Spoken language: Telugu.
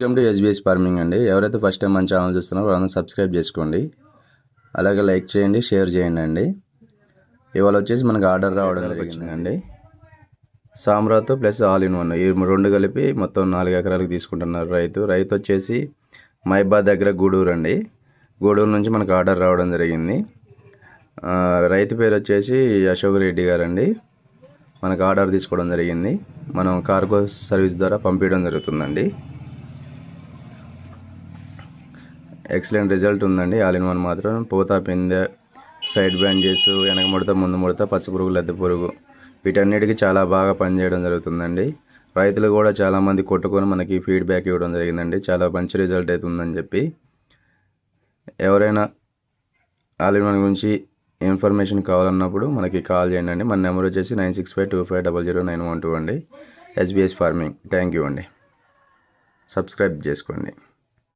వెల్కమ్ టు ఎస్బీఎస్ ఫార్మింగ్ అండి. ఎవరైతే ఫస్ట్ టైం మన ఛానల్ చూస్తున్నారో వాళ్ళని సబ్స్క్రైబ్ చేసుకోండి. అలాగే లైక్ చేయండి షేర్ చేయండి అండి. ఇవాళ వచ్చేసి మనకు ఆర్డర్ రావడం జరిగిందండి Samrat plus all in one ఈ రెండు కలిపి మొత్తం నాలుగు ఎకరాలకు తీసుకుంటున్నారు రైతు. రైతు వచ్చేసి మైబాద్ దగ్గర గూడూరు అండి. గూడూరు నుంచి మనకు ఆర్డర్ రావడం జరిగింది. రైతు పేరు వచ్చేసి అశోక్ రెడ్డి గారండి మనకు ఆర్డర్ తీసుకోవడం జరిగింది. మనం కార్గో సర్వీస్ ద్వారా పంపించడం జరుగుతుందండి. ఎక్సలెంట్ రిజల్ట్ ఉందండి. ఆల్ ఇన్ వన్ మాత్రం పూత పిందె సైడ్ బ్యాండేజ్ వెనక ముడత ముందు ముడత పచ్చ పురుగు లద్దె పురుగు. వీటన్నిటికీ చాలా బాగా పనిచేయడం జరుగుతుందండి. రైతులు కూడా చాలామంది కొట్టుకొని మనకి ఫీడ్బ్యాక్ ఇవ్వడం జరిగిందండి. చాలా మంచి రిజల్ట్ అవుతుందని చెప్పి. ఎవరైనా ఆల్ ఇన్ వన్ గురించి ఇన్ఫర్మేషన్ కావాలన్నప్పుడు మనకి కాల్ చేయండి అండి. మన నెంబర్ వచ్చేసి nine six five two five double zero nine one two అండి. SBS farming. థ్యాంక్ యూ అండి. సబ్స్క్రైబ్ చేసుకోండి.